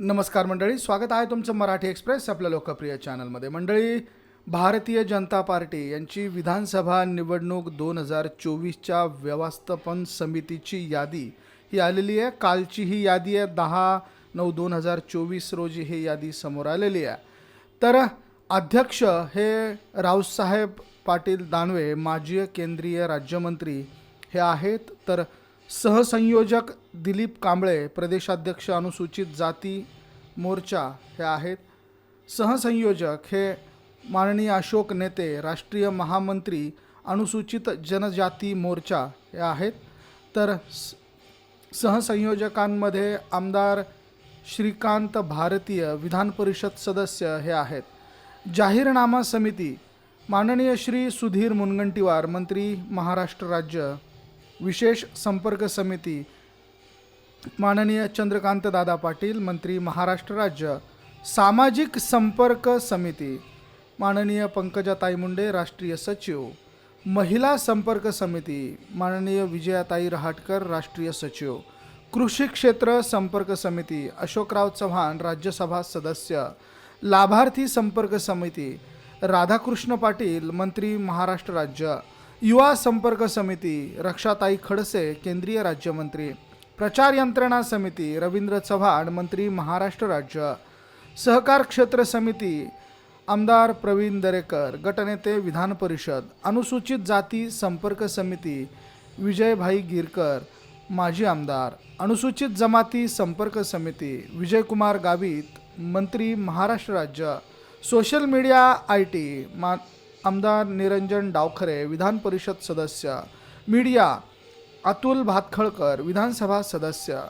नमस्कार मंडळी स्वागत आहे तुमचं मराठी एक्सप्रेस आपल्या लोकप्रिय चॅनलमध्ये. मंडळी भारतीय जनता पार्टी यांची विधानसभा निवडणूक दोन हजार चोवीसच्या व्यवस्थापन समितीची यादी ही आलेली आहे. कालची ही यादी आहे दहा नऊ दोन हजार चोवीस रोजी ही यादी समोर आलेली आहे. तर अध्यक्ष हे रावसाहेब पाटील दानवे माजी केंद्रीय राज्यमंत्री हे आहेत. तर सहसंयोजक दिलीप कांबळे प्रदेशाध्यक्ष अनुसूचित जाती मोर्चा हे आहेत. सहसंयोजक हे माननीय अशोक नेते राष्ट्रीय महामंत्री अनुसूचित जनजाती मोर्चा हे आहेत. तर सहसंयोजकांमध्ये आमदार श्रीकांत भारतीय विधान परिषद सदस्य हे आहेत. जाहीरनामा समिती माननीय श्री सुधीर मुनगंटीवार मंत्री महाराष्ट्र राज्य विशेष संपर्क समिती. माननीय चंद्रकांत दादा पाटील मंत्री महाराष्ट्र राज्य. सामाजिक संपर्क समिती. माननीय पंकजाताई मुंडे राष्ट्रीय सचिव. महिला संपर्क समिती. माननीय विजयाताई रहाटकर राष्ट्रीय सचिव. कृषी क्षेत्र संपर्क समिती. अशोकराव चव्हाण राज्यसभा सदस्य. लाभार्थी संपर्क समिती. राधाकृष्ण पाटील मंत्री महाराष्ट्र राज्य. युवा संपर्क समिती रक्षाताई खडसे केंद्रीय राज्यमंत्री प्रचार यंत्रणा समिती रवींद्र चव्हाण मंत्री महाराष्ट्र राज्य सहकार क्षेत्र समिती आमदार प्रवीण दरेकर गटनेते विधान परिषद अनुसूचित जाती संपर्क समिती विजयभाई गिरकर माजी आमदार अनुसूचित जमाती संपर्क समिती विजयकुमार गावित मंत्री महाराष्ट्र राज्य सोशल मीडिया आय टी मा आमदार निरंजन डावखरे विधान परिषद सदस्य मीडिया अतुल भातखळकर विधानसभा सदस्य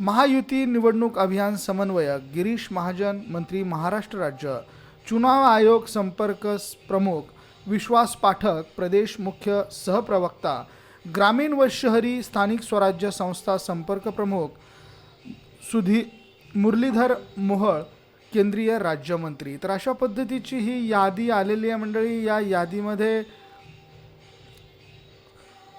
महायुती निवडणूक अभियान समन्वयक गिरीश महाजन मंत्री महाराष्ट्र राज्य चुनाव आयोग संपर्क प्रमुख विश्वास पाठक प्रदेश मुख्य सहप्रवक्ता ग्रामीण व शहरी स्थानिक स्वराज्य संस्था संपर्क प्रमुख सुधी मुरलीधर मोहळ केंद्रीय राज्यमंत्री. तर अशा पद्धतीची ही यादी आलेली आहे मंडळी. या यादीमध्ये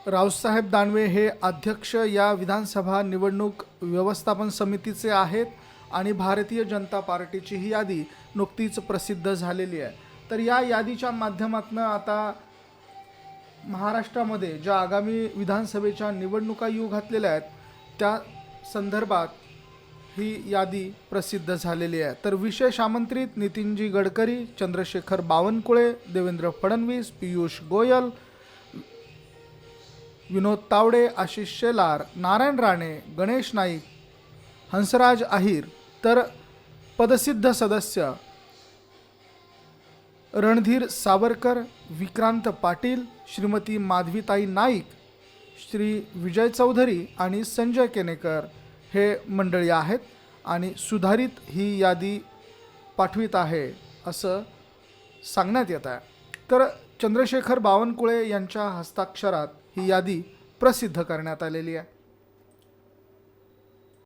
रावसाहेब दानवे हे अध्यक्ष या विधानसभा निवडणूक व्यवस्थापन समितीचे आहेत आणि भारतीय जनता पार्टीची ही यादी नुकतीच प्रसिद्ध झालेली आहे. तर या यादीच्या माध्यमातून आता महाराष्ट्रामध्ये ज्या आगामी विधानसभेच्या निवडणुका येऊ घातलेल्या आहेत त्या संदर्भात ही यादी प्रसिद्ध झालेली आहे. तर विशेष आमंत्रित नितीनजी गडकरी चंद्रशेखर बावनकुळे देवेंद्र फडणवीस पियुष गोयल विनोद तावडे आशिष शेलार नारायण राणे गणेश नाईक हंसराज अहिर तर पदसिद्ध सदस्य रणधीर सावरकर विक्रांत पाटील श्रीमती माधवीताई नाईक श्री विजय चौधरी आणि संजय केनेकर हे मंडळी आहेत आणि सुधारित ही यादी पाठवित आहे असं सांगण्यात येत आहे. तर चंद्रशेखर बावनकुळे यांच्या हस्ताक्षरात ही यादी प्रसिद्ध करण्यात आलेली आहे.